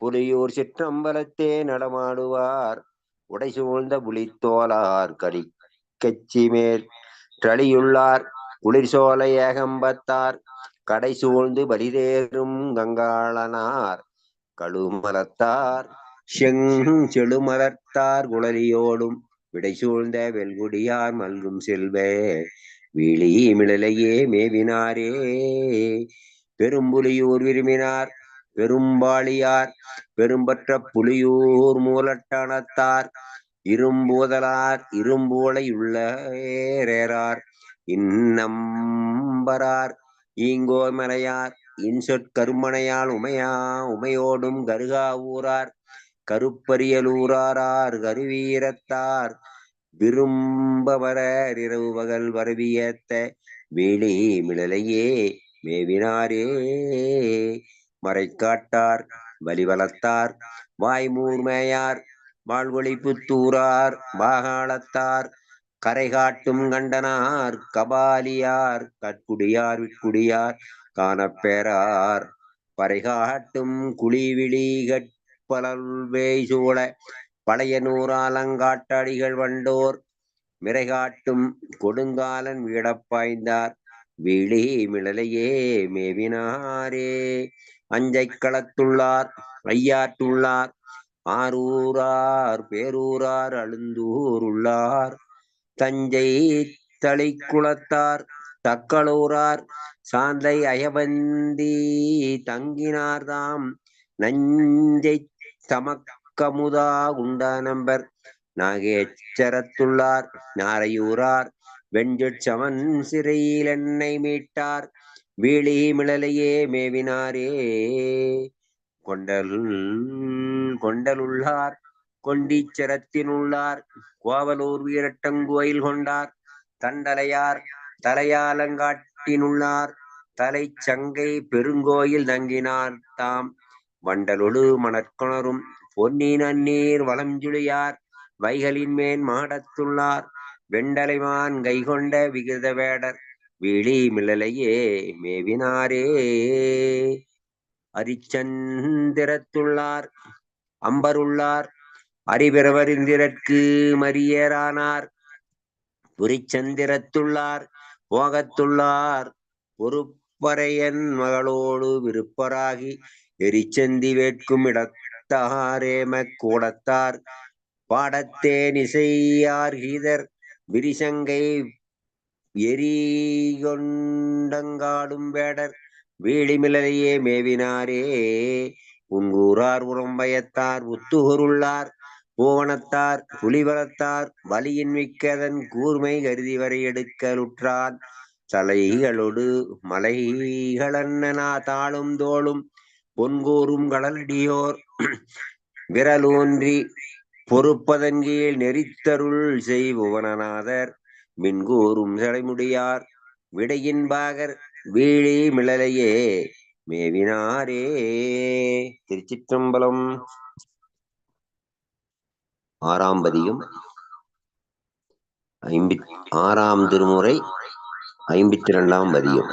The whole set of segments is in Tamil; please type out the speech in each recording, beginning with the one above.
புலியூர் சிற்றம்பலத்தே நடமாடுவார். உடை சூழ்ந்த புலித்தோலார் கடி கச்சி மேல் தளியுள்ளார் குளிர் சோலை ஏகம்பத்தார். கடை சூழ்ந்து பலிதேறும் கங்காளனார். கழுமலத்தார் செழுமலர்த்தார் குளரியோடும் விடை சூழ்ந்த வெல்குடியார் மல்கும் செல்வே. விழி மிளலையே மேவினாரே. பெரும்புலியூர் விரும்பினார். பெரும்பாளியார் பெரும்பற்ற புலியூர் மூலட்டானத்தார் இரும்பூதலார் இரும்பூளை உள்ளேறார் இன்னம்பரார் ஈங்கோமலையார் இன்சொற்கருமனையால் உமையா உமையோடும் கருகா ஊரார் கருப்பரியலூரார் கருவீரத்தார். விரும்பவரர் இரவு பகல் வரவியத்த வேளி மிளலையே மேவினாரே. மறைக்காட்டார் வலிவலத்தார் வாய்மூர்மையார் வாழ்வொளி புத்தூரார் பாகாளத்தார் கரை காட்டும் கண்டனார் கபாலியார் கற்குடியார் விற்குடியார் காணப்பெறார். பறைகாட்டும் குழிவிழி கற்பலல்வேய் சூழ பழைய நூறாலங்காட்டடிகள் வண்டோர் மிரைகாட்டும் கொடுங்காலன் வீடப்பாய்ந்தார் விழி மிளலையே மேவினாரே. அஞ்சை களத்துள்ளார் ஐயாற்றுள்ளார் ஆரூரார் பேரூரார் அழுந்தூர் உள்ளார் தஞ்சை தளிக்குளத்தார் தக்களூரார் சாந்தை அயவந்தி தங்கினார்தாம். நஞ்சை தமக்கமுதா உண்டா நம்பர் நாகேச்சரத்துள்ளார் நாரையூரார் வெஞ்சொற் சமன் சிறையில் என்னை மீட்டார். வீழி மிளலையே மேவினாரே. கொண்டல் கொண்டலுள்ளார் கொண்டீச்சரத்தினுள்ளார் கோவலூர் வீரட்டங்கோயில் கொண்டார் தண்டலையார் தலையாலங்காட்டினுள்ளார் தலை சங்கை பெருங்கோயில் தங்கினார் தாம். வண்டலொடு மணற்கொணரும் பொன்னி நன்னீர் வளஞ்சுழியார் வைகளின் மேன் மாடத்துள்ளார் வெண்டலைமான் கைகொண்ட விகித வேடர் விழி மிளலையே மேவினாரே. அரிச்சந்திரத்துள்ளார் அம்பருள்ளார் அறிபிரவரிந்திரற்கு மரியரானார் புரிச்சந்திரத்துள்ளார் போகத்துள்ளார் பொறுப்பறையன் மகளோடு விருப்பராகி எரிச்சந்தி வேட்கும் இடத்தாரேம கூடத்தார் பாடத்தேன் நிசையார் கீதர் விரிசங்கை எரிகொண்டங்காடும் வேடர் வீழிமிலையே மேவினாரே. உங்கூரார் உரம்பயத்தார் உத்துகுருள்ளார் பூவனத்தார் புலிவலத்தார் வலியின் மிக்கதன் கூர்மை கருதி வரை எடுக்கலுற்றான். தலைகளொடு மலைகளன்னா தாளும் தோளும் பொன்கூறும் கடலடியோர் விரலூன்றி பொறுப்பதன் கீழ் நெறித்தருள் செய்புவனநாதர். மின்கூறும் சடைமுடியார் விடையின் பாகர் வீழி மிளலையே மேவினாரே. திருச்சிற்றம்பலம் ஆறாம் பதியும் ஐம்பி ஆறாம் திருமுறை ஐம்பத்தி இரண்டாம் பதியும்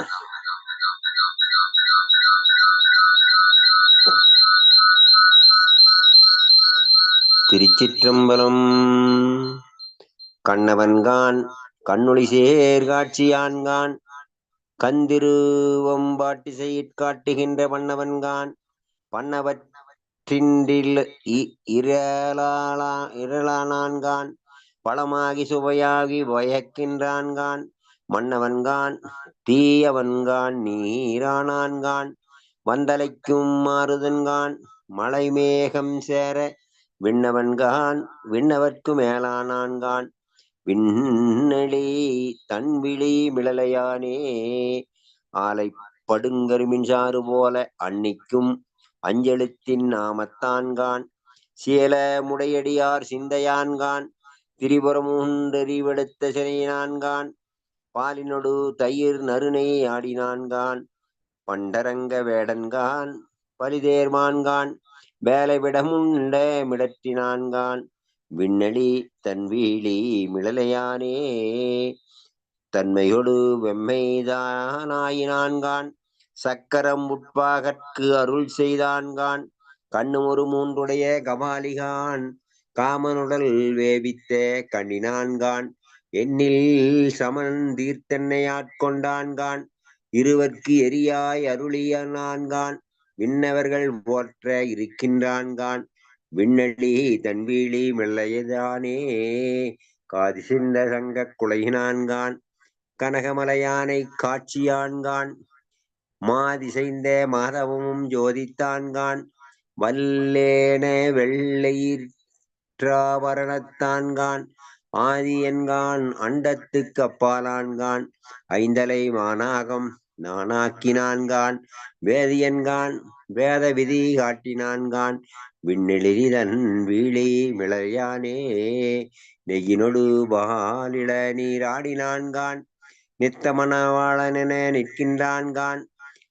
திருச்சிற்றம்பலம் கண்ணவன்கான் கண்ணொளி சேர் காட்சியான்கான் கந்திருவம்பாட்டி காட்டுகின்ற பண்ணவன்கான் பண்ணவற்றின்றில் இ- இரளாளா இரளானான்கான் பழமாகி சுவையாகி வயக்கின்றான்கான் மன்னவன்கான் தீயவன்கான் நீரானான்கான் வந்தலைக்கும் மாறுதன்கான் மலை மேகம் சேர விண்ணவன்கான் விண்ணவர்க்கு மேலானான்கான் விண்ணலே தன்விழி மிளலையானே ஆலை படுங்கருமின்சாறு போல அன்னிக்கும் அஞ்செழுத்தின் நாமத்தான்கான் சேல முடையடியார் சிந்தையான்கான் திரிபுரமுண்டறிவெடுத்த சினையினான்கான் பாலினொடு தயிர் நறுனை ஆடினான்கான் பண்டரங்க வேடன்கான் பலிதேர்மான்கான் வேலை விடமுண்ட மிடற்றினான்கான் விண்ணளி தன் வீழி மிளலையானே தன்மையொடு வெம்மைதானாயினான்கான். சக்கரம் உட்பாகற்கு அருள் செய்தான்கான். கண்ணும் ஒரு மூன்றுடைய கபாலிகான் காமனுடல் வேவித்த கண்ணினான்கான். எண்ணில் சமன் தீர்த்தென்னை ஆட்கொண்டான்கான். இருவர்க்கு எரியாய் அருளிய நான்கான். விண்ணவர்கள் போற்ற இருக்கின்றான்கான். விண்ணடி தன்வீழி மெல்லையதானே காதி சிந்த சங்க குலையினான்கான் கனகமலையானை காட்சியான்கான் மாதிசைந்த மாதவமும் ஜோதித்தான்கான் வல்லேன வெள்ளையிற்றாபரணத்தான்கான் ஆதியன்கான் அண்டத்துக்கு அப்பாலான்கான் ஐந்தலை மானாகம் நானாக்கினான்கான் வேதியன்கான் வேத விதி காட்டினான்கான் விண்ணெளிதன் வீழி விளையானே நெய்யினொடு பாலிட நீராடினான்கான். நித்தமனவாளனென நிற்கின்றான்கான்.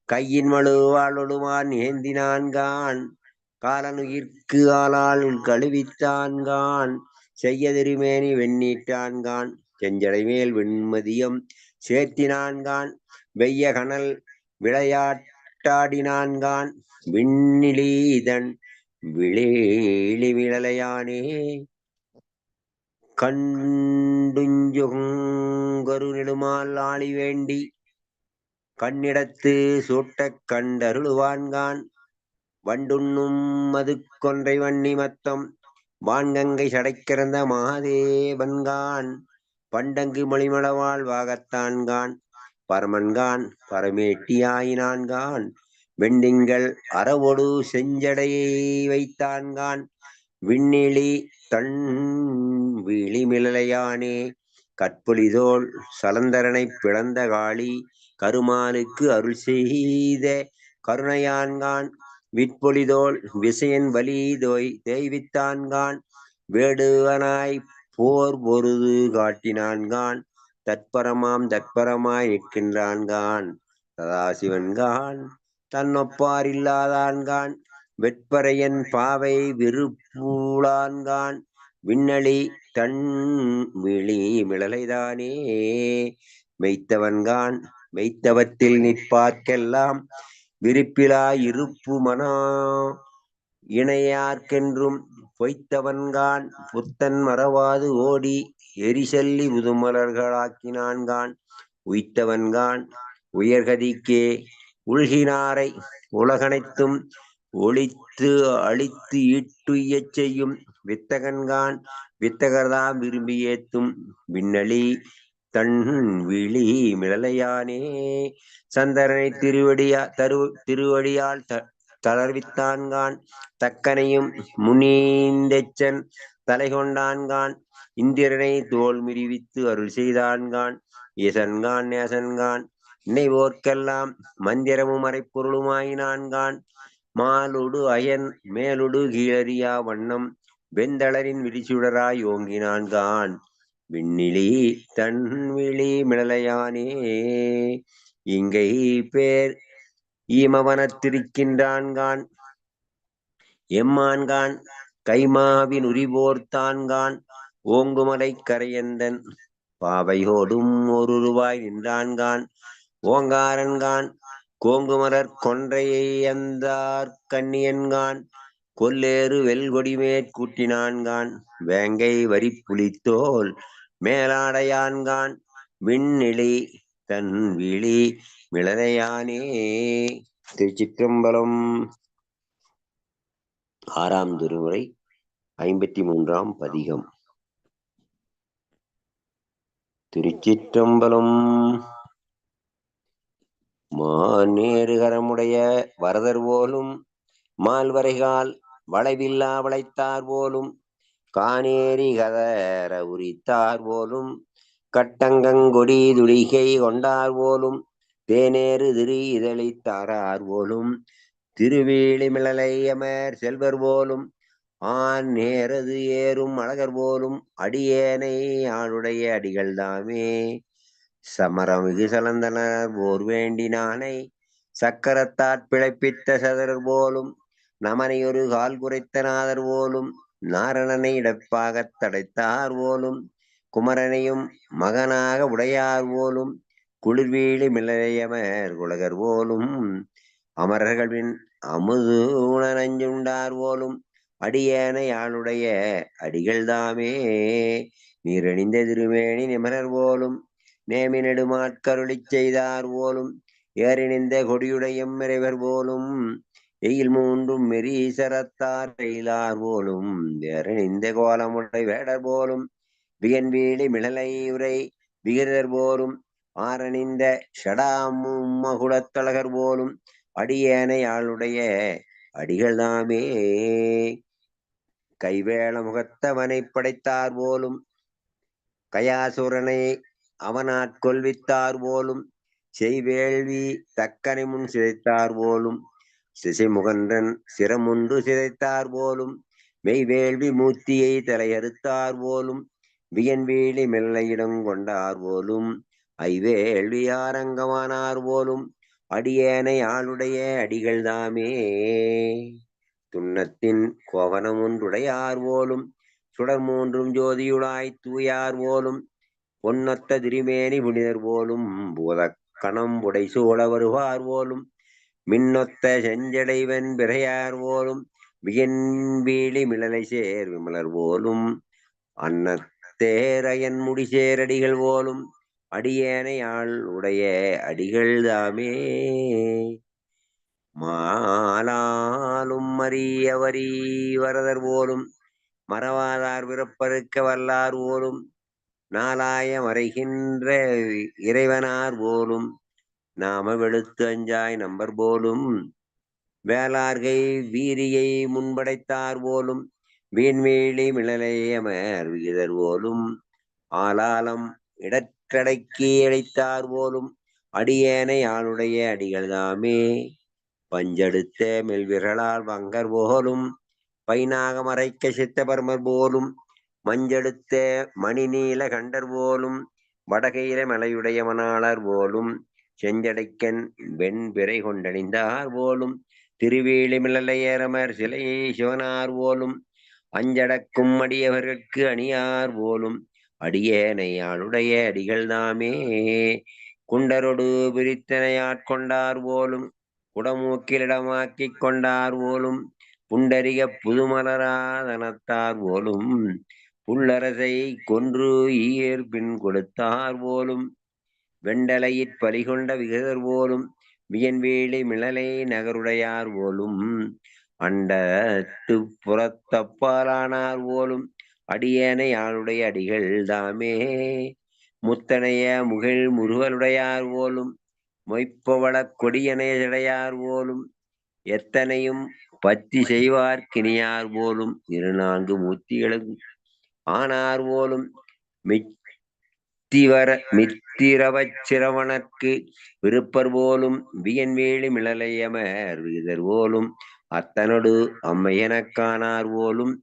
கையின் மழுவாளொடுமான் ஏந்தினான்கான். காலனுயிர்க்கு ஆளால் கழுவித்தான்கான். செய்ய திருமேனி வெண்ணீட்டான்கான் செஞ்சடை மேல் வெண்மதியம் சேர்த்தினான்கான். வெய்ய கனல் விளையாட்டாடினான்கான். விண்ணிலீதன் விளேளி விழலையானே கண்டுஞ்சுகரு நெடுமால் ஆளி வேண்டி கண்ணிடத்து சூட்டக் கண்டருளுவான்கான் வண்டுண்ணும் மது கொன்றை வன்னி மத்தம் வான்கங்கை சடைக்கிறந்த மாதேவன்கான் பண்டங்கு மொழிமளவாள் வாகத்தான்கான் பரமன்கான் பரமேட்டியாயினான்கான் வெண்டிங்கள் அறவொடு செஞ்சடையை வைத்தான்கான். விண்ணிலி தன் விழிமிளையானே கற்பொலிதோள் சலந்தரனை பிளந்த காளி கருமாலுக்கு அருள் செய்த கருணையான்கான். விற்பொலிதோள் விசயன் வலி தோய் தேய்வித்தான்கான். வேடுவனாய் போர் பொருது காட்டினான்கான். தற்பரமாம் தற்பரமாய் நிற்கின்றான்கான். சதாசிவன்கான். தன்னொப்பார் இல்லாதான்கான் வெட்பரையன் பாவை விருப்பூளான்கான் விண்ணளி தன் விழி மிளலைதானே மெய்த்தவன்கான் மெய்த்தவத்தில் நிற்பார்க்கெல்லாம் விருப்பிலா இருப்பு மனா இணையார்க்கென்றும் பொய்த்தவன்கான் புத்தன் மறவாது ஓடி எரிசல்லி புதுமலர்களாக்கினான்கான். உய்த்தவன்கான் உயர்கதிக்கே உள்கினாரை உலகனைத்தும் ஒளித்து அழித்து ஈட்டுயச் செய்யும் வித்தகன்கான் வித்தகர்தான் விரும்பி ஏத்தும் விண்ணலி தன் விழி மிளலையானே சந்தரனை திருவடியா தரு திருவடியால் த தளர்வித்தான்கான் தக்கனையும் முனீந்தெச்சன் தலை கொண்டான்கான் இந்திரனை தோல் மிரிவித்து அருள் செய்தான்கான் இசன்கான் நேசன்கான் நினைவோர்க்கெல்லாம் மந்திரமும் மறைப்பொருளுமாயினான்கான் மாலுடு அயன் மேலுடு கீழறியா வண்ணம் வெந்தளரின் விரிசுடராய் ஓங்கினான்கான் விண்ணிலி தன் விழி மிளலையானே இங்கை பேர் ஈமவனத்திருக்கின்றான்கான் எம்மான்கான் கைமாவின் உரிபோர்த்தான்கான் ஓங்குமலை கரையந்தன் பாவையோடும் ஒரு ரூபாய் நின்றான்கான். ஓங்காரன்கான் கோங்குமரர் கொன்றையை அந்தார் கண்ணியன்கான் கொல்லேறு வெல்கொடிமேற் கூட்டினான்கான் வேங்கை வரி புலித்தோல் மேலாடையான்கான் விண்ணிலி தன் விழி மிளரையானே திருச்சிற்றம்பலம் ஆறாம் திருமுறை ஐம்பத்தி மூன்றாம் பதிகம். திருச்சிற்றம்பலம் மாநேருகரமுடைய வரதர் போலும் மால்வரைகால் வளைவில்லா வளைத்தார் போலும் காணேரி கதர உரித்தார் போலும் கட்டங்கங்கொடி துடிகை கொண்டார் போலும் தேனேறு திரு இதழித்தாரார் போலும் திருவேளிமிழலையமர் செல்வர் போலும் ஆண் நேரது ஏறும் அழகர் போலும் அடியேனை ஆளுடைய அடிகள் தாமே. சமரமிகு சலந்தனர் போர் வேண்டினானை சக்கரத்தாற் பிழைப்பித்த சதரர் போலும் நமனை ஒரு கால் குறைத்த நாதர் போலும் நாரணனை இடப்பாகத் தடைத்தார் போலும் குமரனையும் மகனாக உடையார் போலும் குளிர்வீழி மிளையமர் குலகர் போலும் அமரர்களின் அமுது உணரஞ்சுண்டார் போலும் அடியேனை ஆளுடைய அடிகள் தாமே நீரணிந்த திருமேனி நிமரர் போலும் மேமி நெடுமாட்கருளி செய்தார் போலும் ஏறிணிந்த கொடியுடையம் இறைவர் போலும் எயில் மூன்றும் மெரீசரத்தார் எயிலார் போலும் வேறணிந்த கோலமுடை வேடர் போலும் வியன் வீடு மிளலை உரை விகிரர் போலும் ஆரணிந்த ஷடாமும்மகுலத்தழகர் போலும் அடியேனை ஆளுடைய அடிகள் தாமே. கைவேள முகத்தவனை படைத்தார் போலும் கயாசுரனை அவனாட்கொள்வித்தார் போலும் செய்வேள்வி தக்கனை முன் சிதைத்தார் போலும் சிசைமுகன்றன் சிரமுன்று சிதைத்தார் போலும் மெய்வேள்வி மூர்த்தியை தலையறுத்தார் போலும் வியன்வேலி மெல்லையிடம் கொண்டார் போலும் ஐவேள்வியாரங்கமானார் போலும் அடியேனை ஆளுடைய அடிகள் தாமே. துன்னத்தின் கோவனம் ஒன்றுடையார் போலும் சுடர் மூன்றும் ஜோதியுளாய் தூயார் போலும் பொன்னொத்த திருமேனி புனிதர் போலும் பூதக்கணம் புடை சூழ வருவார் போலும் மின்னொத்த செஞ்சடைவன் பிறையார் போலும் வியன்வீழி மிளலை சேர் விமலர் போலும் அன்னத்தேரையன் முடிசேரடிகள் போலும் அடியேனை ஆள் உடைய அடிகள் தாமே. மாலாலும் மறியவரி வரதர் போலும் மறவாதார் பிறப்பறுக்க வல்லார் போலும் நாளாய மறைகின்ற இறைவனார் போலும் நாம வெளுத்து அஞ்சாய் நம்பர் போலும் வேளார்கை வீரியை முன்படைத்தார் போலும் வீண்வேலி மிளலையமர் விகிதர் போலும் ஆலாலம் இடற்றடக்கி அழைத்தார் போலும் அடியேனை ஆளுடைய அடிகள் தாமே. பஞ்செடுத்த மெல்விரலால் வங்கர் போலும் பைனாக மறைக்க சித்தபர்மர் போலும் மஞ்செடுத்த மணிநீல கண்டர் போலும் வடகையில மலையுடைய மணாளர் போலும் செஞ்சடைக்கன் வெண்பிறை கொண்டணிந்தார் போலும் திருவேலி மிளலையரமர் சிலையை சிவனார் போலும் அஞ்சடக்கும் அடியவர்க்கு அணியார் போலும் அடியேனையாளுடைய அடிகள் தாமே. குண்டரொடு பிரித்தனையாட்கொண்டார் போலும் குடமூக்கிலிடமாக்கிக் கொண்டார் போலும் புண்டரிக புதுமலராதனத்தார் போலும் புல்லரசை கொன்று ஈர் பின் கொடுத்தார் போலும் வெண்டலையிற் பலிகொண்ட விகிதர் போலும் வியன்வேலி மிளலை நகருடையார் போலும் அண்டத்து புறத்தப்பாலானார் போலும் அடியேனை ஆளுடைய அடிகள் தாமே முத்தனைய முகில் முருகலுடையார் போலும் மொய்ப்பவள கொடியனையடையார் போலும் எத்தனையும் பத்தி செய்வார் கிணியார் போலும் இரு நான்கு மூர்த்திகளும் ஆனார் போலும் மித்திவர மித்திரவச் சிரவணர்க்கு விருப்பர் போலும் வியன்வேலி மிளலையமர் விகிதர் போலும் அத்தனொடு அம்மையனக்கானார் போலும்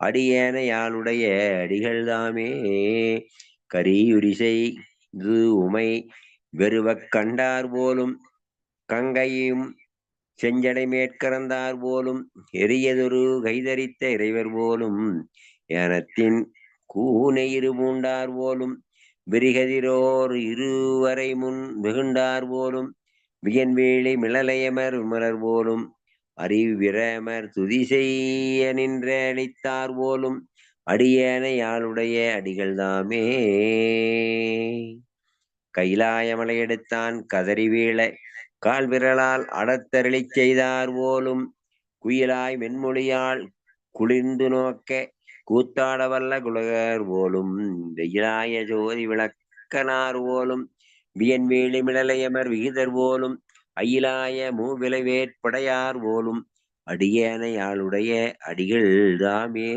அடியேனை யாளுடைய அடிகள் தாமே கரியுரிசை இது உமை வெறுவக் கண்டார் போலும் கங்கையும் செஞ்சடை மேற்கறந்தார் போலும் எரியதொரு கைதரித்த இறைவர் போலும் ஏனத்தின் கூனை இருமூண்டார் போலும் விரிகதிரோர் இருவரை முன் வெகுண்டார் போலும் வியன்வேளி மிளலையமர் விமலர் போலும் அறிவிரமர் துதி செய்ய நின்ற போலும் அடியேனை யாளுடைய அடிகள் தாமே. கைலாயமலை எடுத்தான் கதறி வீழ கால் விரலால் அடத்தருளிச் செய்தார் போலும் குயிலாய் மென்மொழியால் குளிர்ந்து நோக்க கூத்தாட வல்ல குலகர் போலும் வெயிலாய ஜோதி விளக்கனார் போலும் வியன்வேலி மிளலையமர் விகிதர் போலும் அயிலாய மூவிலை வேற்படையார் போலும் அடியேனையாளுடைய அடிகள் தாமே.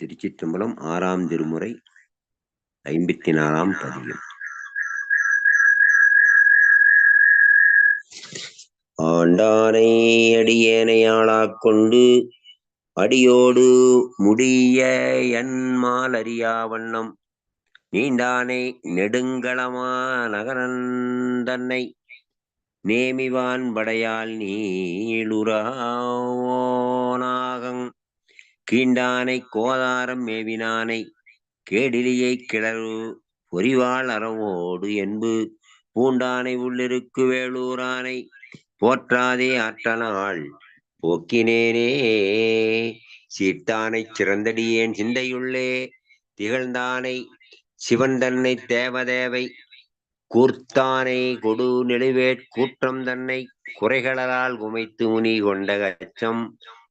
திருச்சிற்றம்பலம் ஆறாம் திருமுறை ஐம்பத்தி நாலாம் பதியம் ஆண்டானை அடியேனை கொண்டு அடியோடு முடிய என்மால் அறியா வண்ணம். நீண்டானை நெடுங்களமா நகரந்தன்னை நேமிவான் படையால் நீளுராவோனாகங் கீண்டானை கோதாரம் மேவினானை கேடிலியை கிளறு பொறிவாள் அறவோடு என்பு. பூண்டானை உள்ளிருக்கு வேளூரானை போற்றாதே ஆற்றலாள் போக்கினேனே. சீர்த்தானை சிறந்தடியேன் சிந்தையுள்ளே திகழ்ந்தானை சிவன் தன்னை தேவதேவை கூர்த்தானை கொடு நெழுவேற் கூற்றம் தன்னை குறைகளால் குமைத்து முனி கொண்ட அச்சம்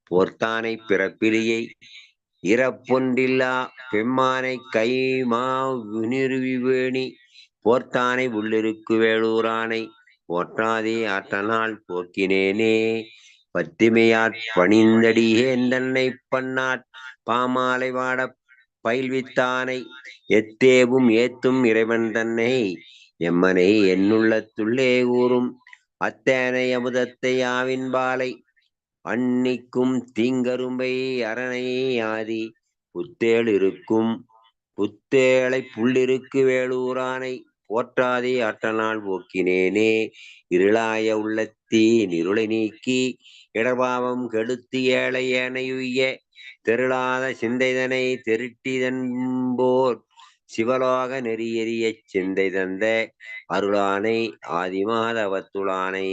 போர்த்தானை பிறப்பிலியை இறப்பொன்றில்லா பெம்மானை கைமா வினிருவிவேணி போர்த்தானை உள்ளிருக்கு வேளூரானை போற்றாதே ஆற்றனால் போக்கினேனே. பத்திமையாற் பணிந்தடியேன் தன்னை பன்னாட் பாமாலை வாடப் பயில்வித்தானை எத்தேவும் ஏத்தும் இறைவன் தன்னை. எம்மனை என்னுள்ளத்துள்ளே கூறும் அத்தேனை அமுதத்தை ஆவின் பாலை. அன்னிக்கும் தீங்கரும்பை அரணை ஆதி. புத்தேள் இருக்கும் புத்தேளை புள்ளிருக்கு வேளூரானை போற்றாதே ஆற்றனால் போக்கினேனே இருளாய உள்ளத்தீ நிருளை நீக்கி இடர்பாவம் கெடுத்து ஏழை ஏனையுய்ய தெருளாத சிந்தைதனை திருட்டிதன்போர் சிவலோக நெறியெறிய சிந்தை தந்த அருளானை ஆதிமாதவத்துளானை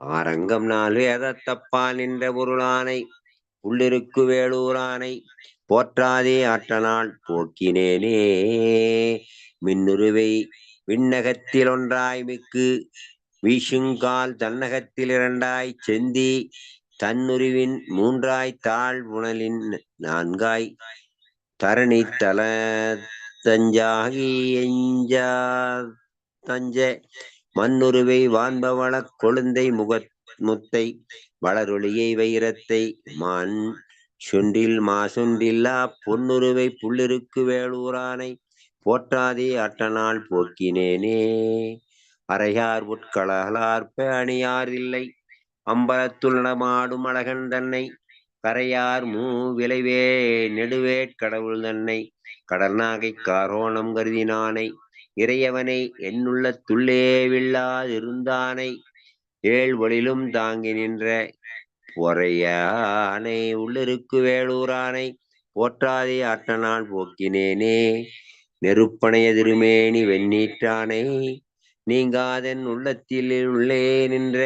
ஆரங்கம் நாள் வேதத்தப்பால் நின்ற பொருளானை உள்ளிருக்கு வேளூரானை போற்றாதே ஆற்றனால் போக்கினேனே. மின்னுருவை விண்ணகத்தில் ஒன்றாய் மிக்கு வீசுங்கால் தன்னகத்தில் இரண்டாய் செந்தி தன்னுருவின் மூன்றாய் தாழ் புனலின் நான்காய் தரணி தல தஞ்சாகி எஞ்சா தஞ்ச மண்ணுருவை வான்பவள கொழுந்தை முக முத்தை வளரொளியை வைரத்தை மான் சுண்டில் மாசுண்டில்லா பொன்னுருவை புள்ளிருக்கு வேளூரானை போற்றாதே அட்டனால் போக்கினேனே. அறையார் உட்களகளார்ப்ப அணியார் இல்லை. அம்பலத்துள் நடமாடும் அழகன் தன்னை. கரையார் மூ விளைவே நெடுவேட்கடவுள் தன்னை. கடல்நாகை காரோணம் கருதினானை. இறையவனை என்னுள்ளத்துள்ளே வில்லாதிருந்தானை ஏழ் ஒளிலும் தாங்கி நின்ற பொறையானை உள்ளிருக்கு வேளூரானை போற்றாதே அட்டனால் போக்கினேனே. நெருப்பனைய திருமேனி வெண்ணீற்றானை நீங்காதன் உள்ளத்தில் உள்ளே நின்ற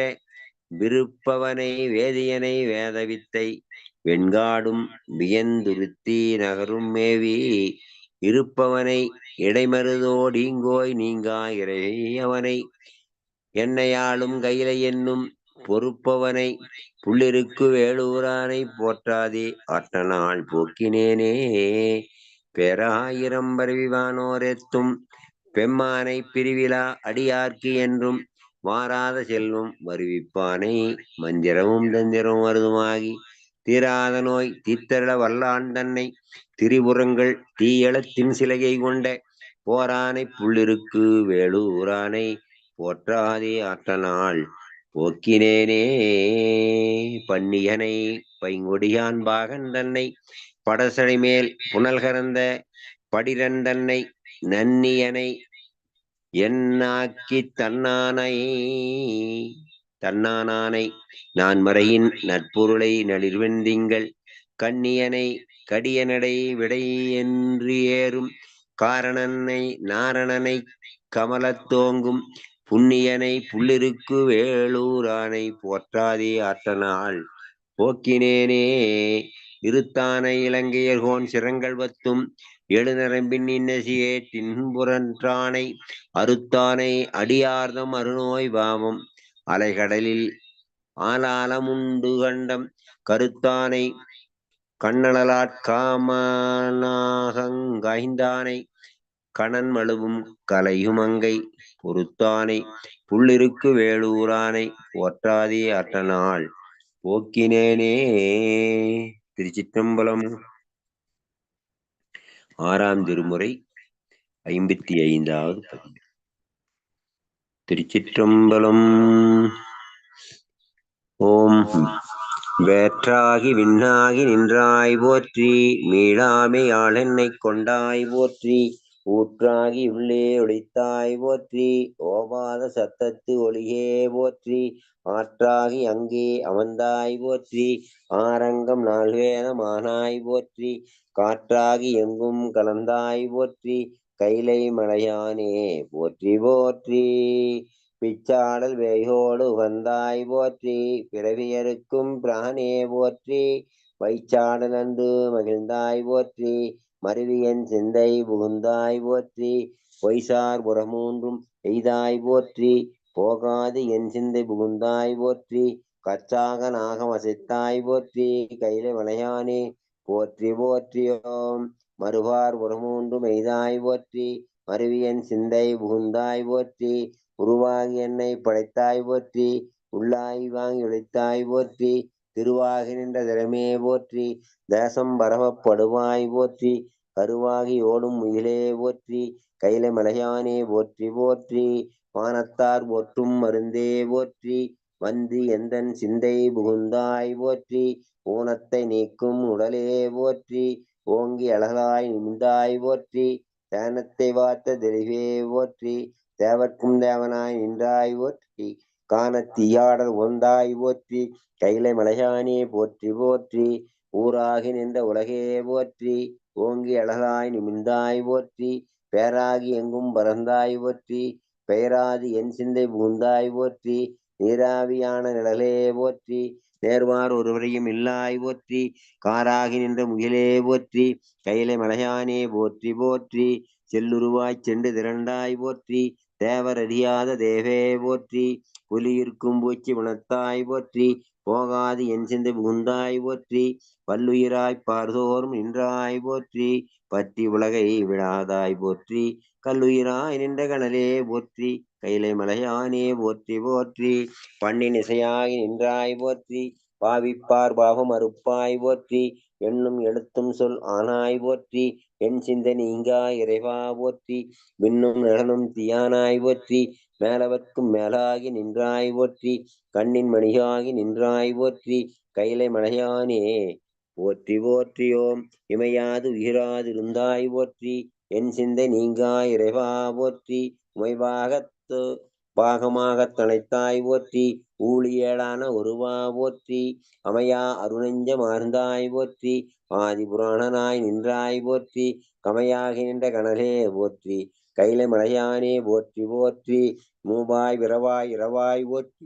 விருப்பவனை வேதியனை வேதவித்தை வெண்காடும் வியந்துருத்தி நகரும் மேவி இருப்பவனை இடைமருதோடிங்கோய் நீங்கா இறையவனை என்னையாளும் கையிலை என்னும் பொறுப்பவனை புள்ளிருக்கு வேலூரானை போற்றாதே அட்டனால் போக்கினேனே. பேராயிரம் வருவிவானோரெத்தும் பெம்மானை பிரிவிழா அடியார்க்கு என்றும் மாறாத செல்வம் வருவிப்பானை மந்திரமும் தந்திரமும் வருதுமாகி தீராத நோய் தீத்தரள வல்லான் தன்னை திரிபுரங்கள் தீயளத்தின் சிலையை கொண்ட போரானை புள்ளிருக்கு வேளூரானை போற்றாதே ஆற்றநாள் போக்கினேனே பன்னியனை பைங்கொடியான் பாகன் தன்னை படசடை மேல் புனல் கறந்த படிரன் நன்னியனை என்னாக்கி தன்னானை தன்னானானை நான் மறையின் நட்பொருளை நளிர்வெந்திங்கள் கண்ணியனை கடியனடை விடை என்று ஏறும் காரணனை நாரணனை கமலத்தோங்கும் புண்ணியனை புள்ளிருக்கு வேளூரானை போற்றாதே ஆற்றனாள் போக்கினேனே இருத்தானை இலங்கையர்கோன் சிரங்கள் வத்தும் எழுநரம்பின் இன்னசியே தின்புறன்றானை அறுத்தானை அடியார்தம் அருநோய் பாவம் அலைகடலில் ஆலாலமுண்டு கண்டம் கருத்தானை கண்ணலாட்காமனாகங்காய்ந்தானை கணன் மழுவும் கலையுமங்கை பொறுத்தானை புள்ளிருக்கு வேளூரானை ஒற்றாதே அட்டனாள் போக்கினேனே. திருச்சிற்றம்பலம் ஆறாம் திருமுறை ஐம்பத்தி ஐந்தாவது பதிவு. திருச்சிற்றம்பலம் ஓம் வேற்றாகி விண்ணாகி நின்றாய் போற்றி மீளாமை ஆளென்னை கொண்டாய் போற்றி. ஊற்றாகி உள்ளே ஒளித்தாய் போற்றி ஓபாத சத்தத்து ஒளியே போற்றி ஆற்றாகி அங்கே அமர்ந்தாய் போற்றி ஆரங்கம் நால்வேதமானாய் போற்றி காற்றாகி எங்கும் கலந்தாய் போற்றி கைலை மலையானே போற்றி போற்றி. பிச்சாடல் வேயோடு வந்தாய் போற்றி பிறவியருக்கும் பிராணே போற்றி வைச்சாடல் அன்று மகிழ்ந்தாய் போற்றி மருவியன் சிந்தை புகுந்தாய் போற்றி பொய்சார் புறமூன்றும் எய்தாய் போற்றி போகாது என் சிந்தை புகுந்தாய் போற்றி கச்சாக நாகம் அசைத்தாய் போற்றி கையில விளையானே போற்றி போற்றியோம். மறுவார் புறமூன்றும் எய்தாய் போற்றி மருவியன் சிந்தை புகுந்தாய் போற்றி உருவாகி என்னை படைத்தாய் போற்றி உள்ளாய் வாங்கி உழைத்தாய் போற்றி திருவாகி நின்ற திறமையை போற்றி தேசம் பரவப்படுவாய் போற்றி கருவாகி ஓடும் முயிலே போற்றி கைலை மலையானே போற்றி போற்றி. வானத்தார் போற்றும் மருந்தே போற்றி. வந்து எந்தன் சிந்தை புகுந்தாய் போற்றி. ஊனத்தை நீக்கும் உடலே போற்றி. ஓங்கி அழகாய் நிமிந்தாய் போற்றி. தேனத்தை வார்த்த தெளிவே போற்றி. தேவர்க்கும் தேவனாய் நின்றாய் போற்றி. காண தீயாடல் உந்தாய் போற்றி. கைலை மலையானே போற்றி போற்றி. ஊராகி நின்ற உலகே போற்றி. ஓங்கி அழகாய் நிமிந்தாய் போற்றி பேராகி எங்கும் பறந்தாய் போற்றி பெயராது என் சிந்தை புகுந்தாய் போற்றி நீராவியான நிழலே போற்றி நேர்வார் ஒருவரையும் இல்லாய் போற்றி காராகி நின்ற முயலே போற்றி கையிலே மலையானே போற்றி போற்றி செல்லுருவாய் சென்று திரண்டாய் போற்றி தேவரறியாத தேவே போற்றி புலியிருக்கும் பூச்சி உணத்தாய் போற்றி போகாது என் சிந்தை புகுந்தாய் போற்றி பல்லுயிராய் பார்தோறும் நின்றாய் போற்றி பற்றி உலகை விழாதாய் போற்றி கல்லுயிராய் நின்ற கணலே போற்றி கைலை மலையானே போற்றி போற்றி பண்ணின் இசையாய் நின்றாய் போற்றி பாவிப்பார் பாவம் அறுப்பாய் போற்றி எண்ணும் எழுத்தும் சொல் ஆனாய் போற்றி என் சிந்தை இங்கா இறைவா போற்றி விண்ணும் நகனும் தியானாய் போற்றி மேலவர்க்கும் மேலாகி நின்றாய் போற்றி கண்ணின் மணியாகி நின்றாய் போற்றி கைலை மலையானே போற்றி போற்றியோம் இமையாது உயிராதிருந்தாய் போற்றி என் சிந்தை நீங்கா இறைவா போற்றி உமைவாகத்து பாகமாக தனைத்தாய் போற்றி ஊழியேடான ஒருவா போற்றி அமையா அருணஞ்ச மார்ந்தாய் போற்றி ஆதி புராணனாய் நின்றாய் போற்றி கமையாகி நின்ற கணலே போற்றி கைல மலையானே போற்றி போற்றி மூவாய் விரவாய் இரவாய் போற்றி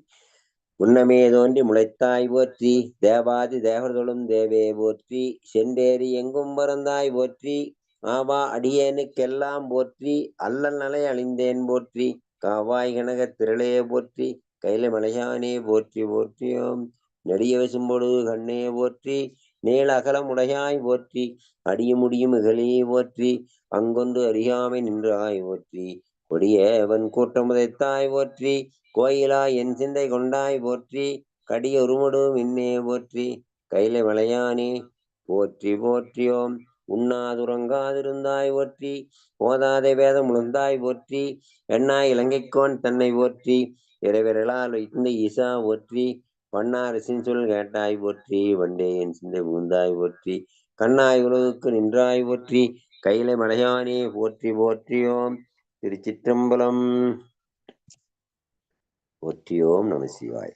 உன்னமே தோன்றி முளைத்தாய் போற்றி தேவாதி தேவர்களும் தேவே போற்றி செண்டேறி எங்கும் பறந்தாய் போற்றி ஆவா அடியேனுக்கெல்லாம் போற்றி அல்லல் நலை அழிந்தேன் போற்றி. காவாய் கனக திரளே போற்றி கைல மலையானே போற்றி போற்றியோம். நெடிய வசும்பொடு கண்ணே போற்றி நீள அகலம் உடையாய் போற்றி அடிய முடியும் இகழே போற்றி அங்கொன்று அறியாமை நின்றாய் போற்றி. கொடியவன் கூட்டம் உதைத்தாய் போற்றி கோயிலா என் சிந்தை கொண்டாய் போற்றி கடிய உருமடு மின்னே போற்றி கையில மலையானே போற்றி போற்றியோம். உண்ணாதுறங்காதிருந்தாய் ஒற்றி ஓதாதை வேதம் உணர்ந்தாய் போற்றி எண்ணாய் இலங்கைக்கோன் தன்னை போற்றி இறைவிரலால் வைத்த ஈசா ஒற்றி வண்ணாரசின் சொல் கேட்டாய் போற்றி வண்டேயின் சிந்தை புகுந்தாய் ஒற்றி கண்ணாய் உலகுக்கு நின்றாய் ஒற்றி கையில மலையானே போற்றி போற்றியோம் திருச்சிற்றம்பலம். போற்றியோம் நம சிவாய்.